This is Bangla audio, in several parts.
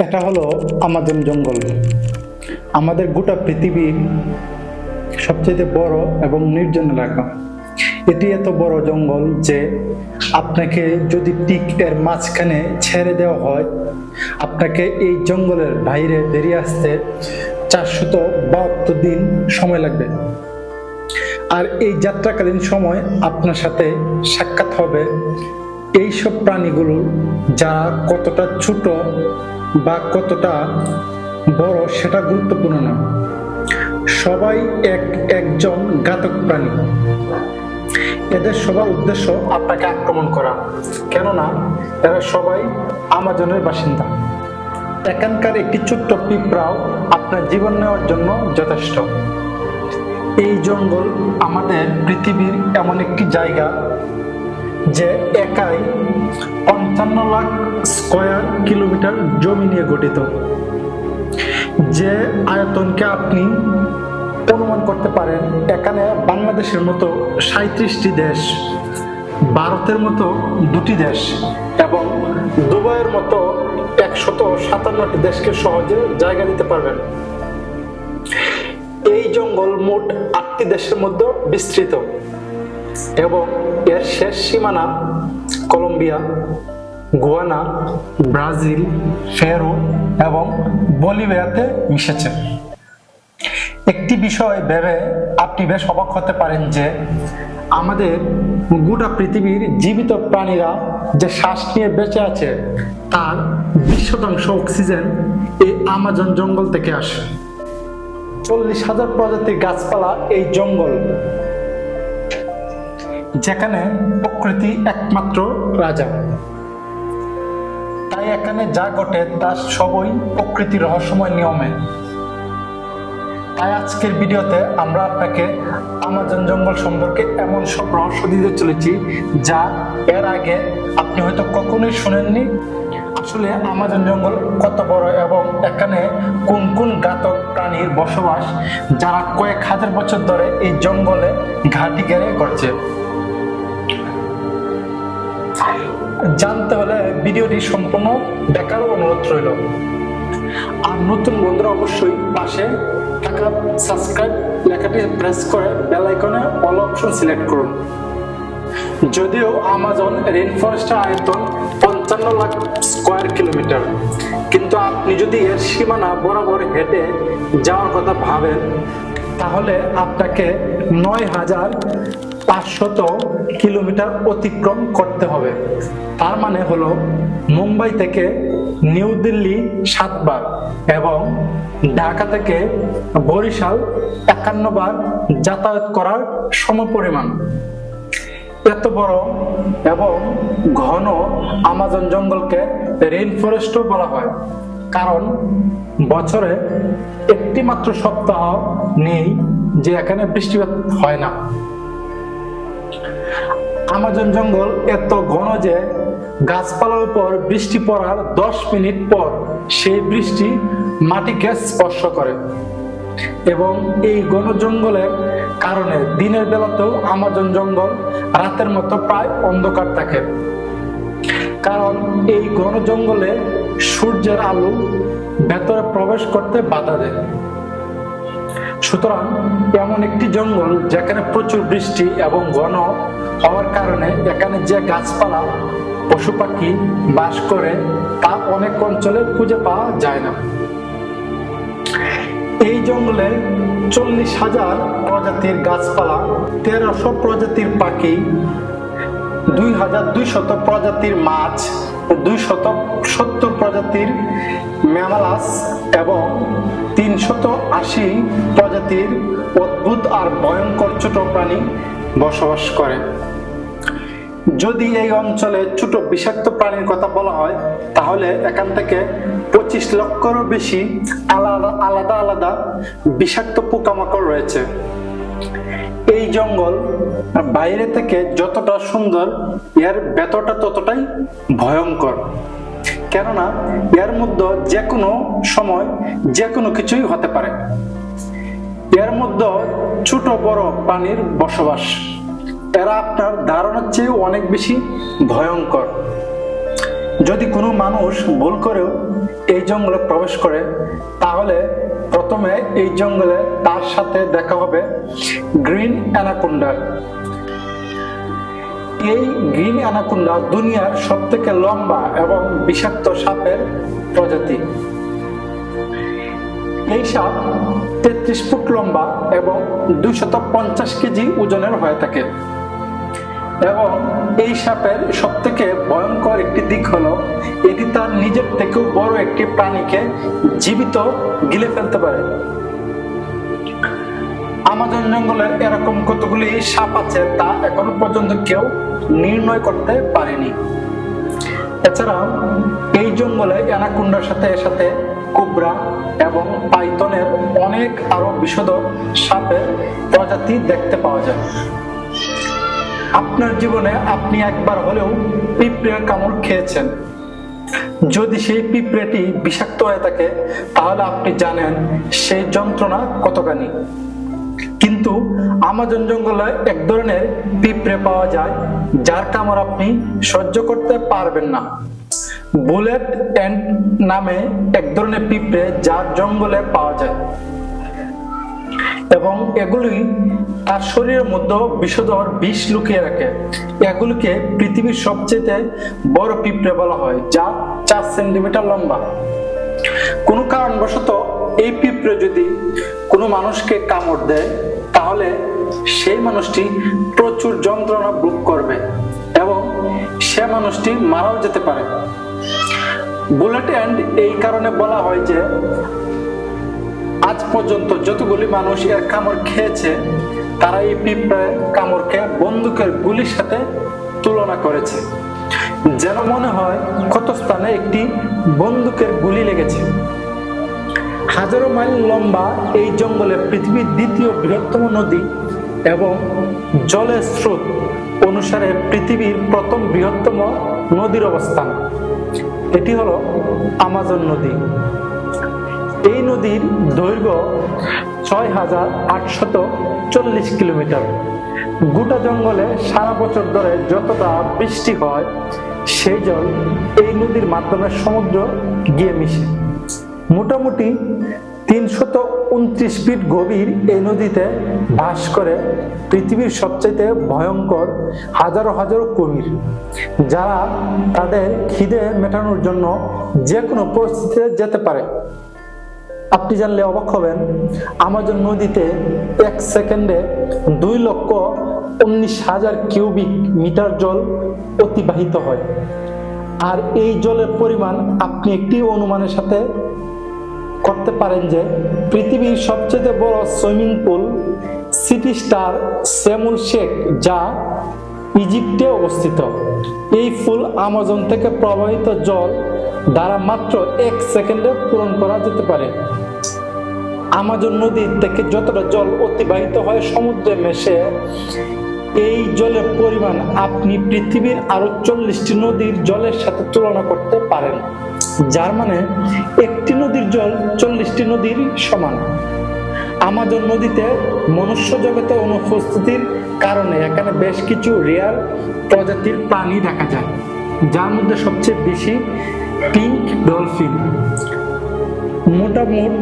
এটা হলো আমাজন জঙ্গল। আমাদের গোটা পৃথিবীর সবচেয়ে বড় এবং নির্জন এলাকা। এটি এত বড় জঙ্গল যে আপনাকে যদি টিক এর মাঝখানে ছেড়ে দেওয়া হয়, আপনাকে এই জঙ্গলের বাইরে বেরিয়ে আসতে চারশত বাহাত্তর দিন সময় লাগবে। আর এই যাত্রাকালীন সময় আপনার সাথে সাক্ষাৎ হবে এইসব প্রাণীগুলোর যারা কতটা ছোট বা কতটা বড় সেটা গুরুত্বপূর্ণ না। সবাই এক, একজন ঘাতক প্রাণী। এদের সবার উদ্দেশ্য আপনাকে আক্রমণ করা। কেননা এরা সবাই আমাজনের বাসিন্দা। এখানকার একটি ছোট্ট পিঁপড়াও আপনার জীবন নেওয়ার জন্য যথেষ্ট। এই জঙ্গল আমাদের পৃথিবীর এমন একটি জায়গা যে একাই পঞ্চান্ন লাখ স্কোয়ার কিলোমিটার জমি নিয়ে গঠিত। যে আয়তনকে আপনি অনুমান করতে পারেন, এখানে বাংলাদেশের মতো সাঁত্রিশটি দেশ, ভারতের মতো দুটি দেশ এবং দুবাইয়ের মতো একশত সাতান্নটি দেশকে সহজে জায়গা দিতে পারবেন। এই জঙ্গল মোট আটটি দেশের মধ্যে বিস্তৃত। এবং এর শেষ সীমানা কলম্বিয়া, গুয়ানা, ব্রাজিল, ফেরো এবং বলিভিয়াতে মিশেছে। একটি বিষয় ভেবে আপনি বেশ অবাক হতে পারেন যে আমাদের গোটা পৃথিবীর জীবিত প্রাণীরা যে শ্বাস নিয়ে বেঁচে আছে, তার বিশ শতাংশ অক্সিজেন এই আমাজন জঙ্গল থেকে আসে। চল্লিশ হাজার প্রজাতির গাছপালা এই জঙ্গল যেখানে প্রকৃতি একমাত্র রাজা। তাই এখানে যা ঘটে তা সবই প্রকৃতির রহস্যময় নিয়মে। তাই আজকের ভিডিওতে আমরা আপনাকে আমাজন জঙ্গল সম্পর্কে এমন সব রহস্য দিতে চলেছি যা এর আগে আপনি হয়তো কখনোই শুনেননি। আসলে আমাজন জঙ্গল কত বড় এবং এখানে কোন কোন ঘাতক প্রাণীর বসবাস যারা কয়েক হাজার বছর ধরে এই জঙ্গলে ঘাটি গেড়ে করছে জানতে হলে ভিডিওটি সম্পূর্ণ দেখার অনুরোধ রইল। আর নতুন বন্ধুরা অবশ্যই পাশে থাকা সাবস্ক্রাইব লেখাটি প্রেস করে বেল আইকনে অল অপশন সিলেক্ট করুন। যদিও আমাজন রেন ফরেস্টের আয়তন পঞ্চান্ন লাখ স্কোয়ার কিলোমিটার, কিন্তু আপনি যদি এর সীমানা বরাবর হেঁটে যাওয়ার কথা ভাবেন তাহলে আপনাকে নয় হাজার পাঁচশত কিলোমিটার অতিক্রম করতে হবে। তার মানে হলো মুম্বাই থেকে নিউ দিল্লি সাতবার এবং ঢাকা থেকে বরিশাল একান্ন বার যাতায়াত করার সমপরিমাণ। এত বড় এবং ঘন আমাজন জঙ্গলকে রেইন ফরেস্টও বলা হয়। কারণ বছরে একটি মাত্র সপ্তাহ নেই যে এখানে বৃষ্টিপাত হয় না। আমাজন জঙ্গল এত ঘন যে গাছপালার উপর বৃষ্টি পড়ার দশ মিনিট পর সেই বৃষ্টি মাটিকে স্পর্শ করে এবং এই ঘন জঙ্গলের কারণে দিনের বেলাতেও আমাজন জঙ্গল রাতের মতো প্রায় অন্ধকার থাকে। কারণ এই ঘন জঙ্গলে সূর্যের আলো ভেতরে প্রবেশ করতে বাধা দেয়। সুতরাং এমন একটি জঙ্গল যেখানে প্রচুর বৃষ্টি এবং ঘন হওয়ার কারণে এখানে যে গাছপালা, পশু পাখি বাস করে তা অনেক অঞ্চলে খুঁজে পাওয়া যায় না। এই জঙ্গলে চল্লিশ হাজার প্রজাতির গাছপালা, তেরোশো প্রজাতির পাখি দুই হাজার দুই শত প্রজাতির মাছ দুই শত সত্তর প্রজাতির ম্যামালাস এবং তিনশত আশি প্রজাতির অদ্ভুত আর ভয়ঙ্কর ছোট প্রাণী বসবাস করে। যদি এই অঞ্চলে ছোট বিষাক্ত প্রাণীর কথা বলা হয়, তাহলে এখান থেকে পঁচিশ লক্ষেরও বেশি আলাদা আলাদা আলাদা বিষাক্ত পোকামাকড় রয়েছে। এই জঙ্গল বাইরে থেকে যতটা সুন্দর, এর ভেতরটা ততটাই ভয়ঙ্কর। কেননা, এর মধ্যে যে কোনো সময় যে কোনো কিছুই হতে পারে। এর মধ্যে ছোট বড় প্রাণীর বসবাস, এরা আপনার ধারণার চেয়ে অনেক বেশি ভয়ঙ্কর। যদি কোনো মানুষ ভুল করেও এই জঙ্গলে প্রবেশ করে, তাহলে প্রথমে এই জঙ্গলে তার সাথে দেখা হবে গ্রিন অ্যানাকোন্ডার এই গ্রিন অ্যানাকোন্ডা দুনিয়ার সব থেকে লম্বা এবং বিষাক্ত সাপের প্রজাতি। এই সাপ তেত্রিশ ফুট লম্বা এবং দুইশত পঞ্চাশ কেজি ওজনের হয়ে থাকে। এবং এই সাপের সব থেকে ভয়ঙ্কর একটি দিক হলো, এটি তার নিজের থেকেও বড় একটি প্রাণীকে জীবিত গিলে ফেলতে পারে। আমাজন জঙ্গলের এরকম কতগুলি সাপ আছে তা এখনও পর্যন্ত কেউ নির্ণয় করতে পারেনি। এছাড়া এই জঙ্গলে অ্যানাকুন্ডার সাথে সাথে কোবরা এবং পাইথনের অনেক আরও বিশদ সাপের প্রজাতি দেখতে পাওয়া যায়। আপনার জীবনে আপনি একবার হলেও পিঁপড়ের কামড় খেয়েছেন। যদি সেই পিঁপড়েটি বিষাক্ত হয়ে থাকে, তাহলে আপনি জানেন সেই যন্ত্রণা কতখানি। কিন্তু আমাজন জঙ্গলে এক ধরনের পিঁপড়ে পাওয়া যায়, যার কামড় আপনি সহ্য করতে পারবেন না। বুলেট এন্ড নামে এক ধরনের পিঁপড়ে যার জঙ্গলে পাওয়া যায়। এবং এগুলি তার শরীরের মধ্যে বিষধর বিষ লুকিয়ে রাখে। এগুলিকে পৃথিবীর সবচেয়ে বড় পিঁপড়ে বলা হয়, যা চার সেন্টিমিটার লম্বা। কোনো কারণবশত এই পিঁপড়ে যদি কোনো মানুষকে কামড় দেয়, তাহলে সেই মানুষটি প্রচুর যন্ত্রণা ভোগ করবে এবং সে মানুষটি মারাও যেতে পারে। বুলেট এন্ড এই কারণে বলা হয় যে আজ পর্যন্ত যতগুলি মানুষ এর কামড় খেয়েছে, তারা এই পিঁপড়ে কামড়কে বন্দুকের গুলির সাথে তুলনা করেছে। যেন মনে হয় ক্ষত স্থানে একটি বন্দুকের গুলি লেগেছে। হাজারো মাইল লম্বা এই জঙ্গলে পৃথিবীর দ্বিতীয় বৃহত্তম নদী এবং জলের স্রোত অনুসারে পৃথিবীর প্রথম বৃহত্তম নদীর অবস্থান। এটি হলো আমাজন নদী। এই নদীর দৈর্ঘ্য ছয় হাজার আটশত চল্লিশ কিলোমিটার। গোটা জঙ্গলে সারা বছর ধরে যতটা বৃষ্টি হয়, সেই জল এই নদীর মাধ্যমে সমুদ্র গিয়ে মিশে। মোটামুটি তিনশত উনত্রিশ ফিট গভীর এই নদীতে বাস করে পৃথিবীর সবচেয়ে ভয়ঙ্কর হাজারো হাজারো কুমির, যারা তাদের খিদে মেটানোর জন্য যে কোনো পরিস্থিতিতে যেতে পারে। আপনি জানলে অবাক হবেন, আমাজন নদীতে এক সেকেন্ডে দুই লক্ষ উনিশ হাজার কিউবিক মিটার জল অতিবাহিত হয়। আর এই জলের পরিমাণ আপনি একটি অনুমানের সাথে করতে পারেন যে, পৃথিবীর সবচেয়ে বড় swimming pool, city star সেমুল Sheikh, যা ইজিপ্টে অবস্থিত। এই ফুল আমাজন থেকে প্রবাহিত জল দ্বারা মাত্র এক সেকেন্ডে পূরণ করা যেতে পারে। আমাজন নদী থেকে যতটা জল অতিবাহিত হয়, সমুদ্রে মেশে, এই জলের পরিমাণ আপনি পৃথিবীর আরও চল্লিশটি নদীর জলের সাথে তুলনা করতে পারেন। যার মানে একটি নদীর জল চল্লিশটি নদীর সমান। আমাজন নদীতে মনুষ্য জগতে অনুপস্থিতির কারণে এখানে বেশ কিছু রেয়ার প্রজাতির প্রাণী দেখা যায়, যার মধ্যে সবচেয়ে বেশি পিঙ্ক ডলফিন। মোটামুট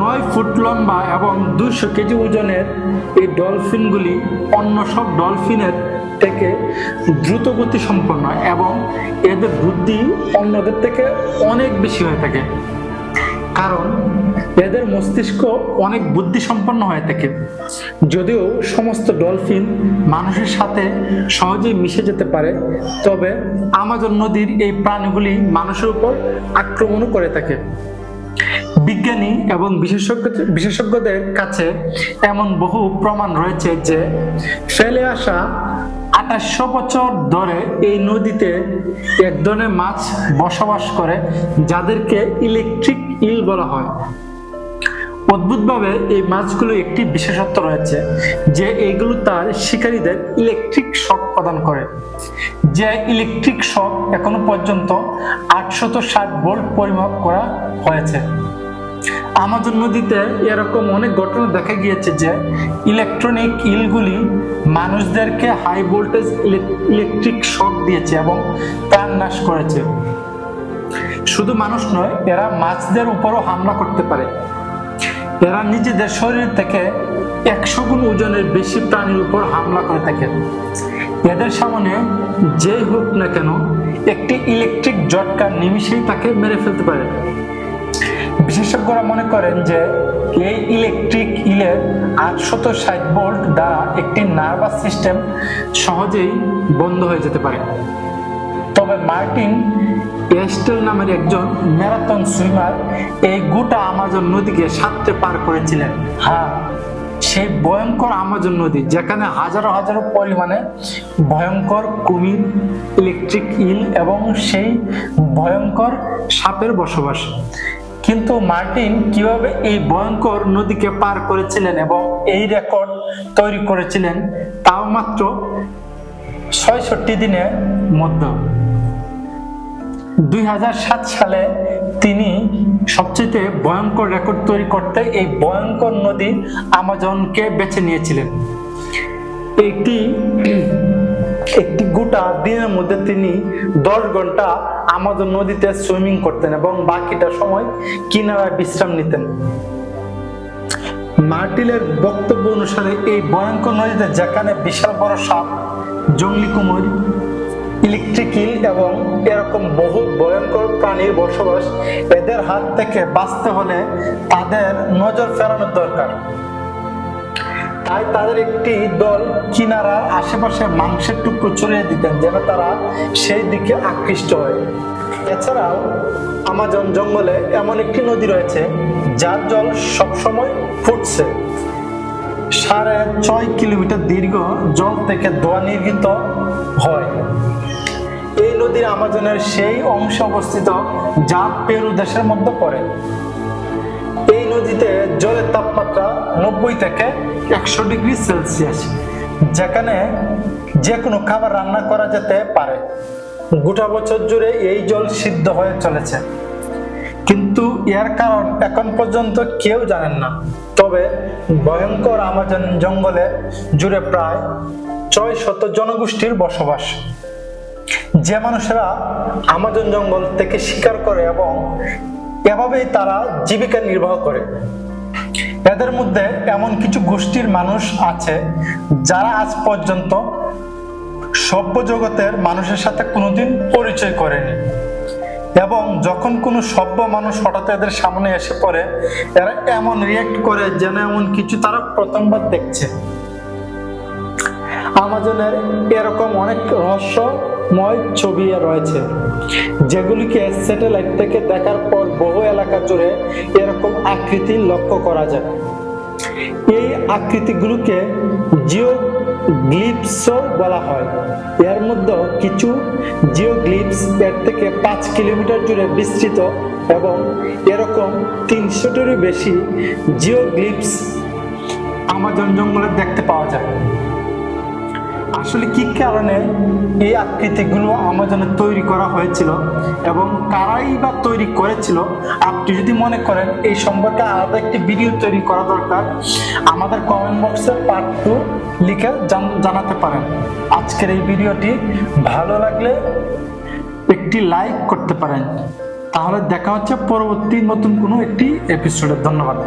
নয় ফুট লম্বা এবং দুশো কেজি ওজনের এই ডলফিনগুলি অন্য সব ডলফিনের থেকে দ্রুত গতি সম্পন্ন এবং এদের বুদ্ধি অন্যদের থেকে অনেক বেশি হয়ে থাকে। কারণ এদের মস্তিষ্ক অনেক বুদ্ধি সম্পন্ন হয়ে থাকে। যদিও সমস্ত ডলফিন মানুষের সাথে সহজেই মিশে যেতে পারে, তবে আমাজন নদীর এই প্রাণীগুলি মানুষের উপর আক্রমণও করে থাকে। বিজ্ঞানী এবং বিশেষজ্ঞ বিশেষজ্ঞদের কাছে এমন বহু প্রমাণ রয়েছে যে ফেলে আসা আঠাশশো বছর ধরে এই নদীতে এক ধরনের মাছ বসবাস করে, যাদেরকে ইলেকট্রিক ইল বলা হয়। অদ্ভুতভাবে এই মাছগুলো একটি বিশেষত্ব রয়েছে যে এইগুলো তার শিকারীদের ইলেকট্রিক শক প্রদান করে, যে ইলেকট্রিক শক এখনও পর্যন্ত আটশত ষাট ভোল্ট পরিমাপ করা হয়েছে। আমাজন নদীতে এরকম অনেক ঘটনা দেখা গিয়েছে যে ইলেকট্রনিক ইলগুলি মানুষদেরকে হাই ভোল্টেজ ইলেকট্রিক শক দিয়েছে এবং প্রাণ নাশ করেছে। শুধু মানুষ নয়, এরা মাছদের উপরও হামলা করতে পারে। এরা নিজেদের শরীর থেকে একশো গুণ ওজনের বেশি প্রাণীর উপর হামলা করে থাকে। এদের সামনে যেই হোক না কেন, একটি ইলেকট্রিক জটকা নিমিশেই তাকে মেরে ফেলতে পারে। বিশেষজ্ঞরা মনে করেন যে এই ইলেকট্রিক ইলের আটশত ষাট ভোল্ট দ্বারা একটি নার্ভাস সিস্টেম সহজেই বন্ধ হয়ে যেতে পারে। তবে মার্টিন এস্টেল নামের একজন ম্যারাথন সুইমার এই গোটা আমাজন নদীকে সাতটে পার করেছিলেন। হ্যাঁ সেই ভয়ঙ্কর আমাজন নদী যেখানে হাজারো হাজারো পরিমাণে ভয়ঙ্কর কুমির, ইলেকট্রিক ইল এবং সেই ভয়ঙ্কর সাপের বসবাস। কিন্তু মার্টিন কীভাবে এই ভয়ঙ্কর নদীকে পার করেছিলেন এবং এই রেকর্ড তৈরি করেছিলেন, তাও মাত্র ছয়ষট্টি দিনের মধ্যে। দুই হাজার সাত সালে তিনি সবচেয়ে ভয়ঙ্কর রেকর্ড তৈরি করতে এই ভয়ঙ্কর নদী আমাজনকে বেছে নিয়েছিলেন। একটি একটি গোটা দিনের মধ্যে তিনি দশ ঘণ্টা আমাদের নদীতে সুইমিং করতেন এবং বাকিটা সময় কিনারায় বিশ্রাম নিতেন। মার্টিলের বক্তব্য অনুসারে এই ভয়ঙ্কর নদীতে যেখানে বিশাল বড় সাপ, জঙ্গলি কুমোর ইলেকট্রিকিল এবং এরকম বহু ভয়ঙ্কর প্রাণীর বসবাস এদের হাত থেকে বাঁচতে হলে তাদের নজর ফেরানোর দরকার। তাই তাদের একটি দল কিনারার আশেপাশে মাংসের টুকরো ছড়িয়ে দিতেন, যেন তারা সেই দিকে আকৃষ্ট হয়। এছাড়াও আমাজন জঙ্গলে এমন একটি নদী রয়েছে, যার জল সবসময় ফুটছে। সাড়ে ছয় কিলোমিটার দীর্ঘ জল থেকে ধোয়া নির্গিত হয়। এই নদীর আমাজনের সেই অংশ অবস্থিত যা পেরু দেশের মধ্যে পড়ে। নদীতে জলের তাপমাত্রা নব্বই থেকে একশো ডিগ্রি সেলসিয়াস, যেখানে যে কোনো খাবার রান্না করা যেতে পারে। গোটা বছর জুড়ে এই জল সিদ্ধ হয়ে চলেছে। কিন্তু এর কারণ এখন পর্যন্ত কেউ জানেন না। তবে ভয়ঙ্কর আমাজন জঙ্গলে জুড়ে প্রায় ছয় শত জনগোষ্ঠীর বসবাস। যে মানুষেরা আমাজন জঙ্গল থেকে শিকার করে এবং এভাবেই তারা জীবিকা নির্বাহ করে। এদের মধ্যে এমন কিছু গোষ্ঠীর মানুষ আছে যারা আজ পর্যন্ত সভ্য জগতের মানুষের সাথে কোনোদিন পরিচয় করেনি। এবং যখন কোনো সভ্য মানুষ হঠাৎ এদের সামনে এসে পড়ে, এরা এমন রিয়েক্ট করে যেন এমন কিছু তারা প্রথমবার দেখছে। আমাজনের এরকম অনেক রহস্যময় ছবি রয়েছে, যেগুলিকে স্যাটেলাইট থেকে দেখার পর বহু এলাকা জুড়ে এরকম আকৃতি লক্ষ্য করা যায়। এই আকৃতিগুলোকে জিওগ্লিপসও বলা হয়। এর মধ্যে কিছু জিওগ্লিপস এর থেকে পাঁচ কিলোমিটার জুড়ে বিস্তৃত এবং এরকম তিনশোটিরও বেশি জিওগ্লিপস আমাজন জঙ্গলে দেখতে পাওয়া যায়। আসলে কি কারণে এই আকৃতিগুলো আমাজনে তৈরি করা হয়েছিল এবং কারাই বা তৈরি করেছিল? আপনি যদি মনে করেন, এই সম্পর্কে আলাদা একটি ভিডিও তৈরি করা দরকার। আমাদের কমেন্ট বক্সে পার্ট টু লিখে জানাতে পারেন। আজকের এই ভিডিওটি ভালো লাগলে একটি লাইক করতে পারেন। তাহলে দেখা হচ্ছে পরবর্তী নতুন কোনো একটি এপিসোডে ধন্যবাদ।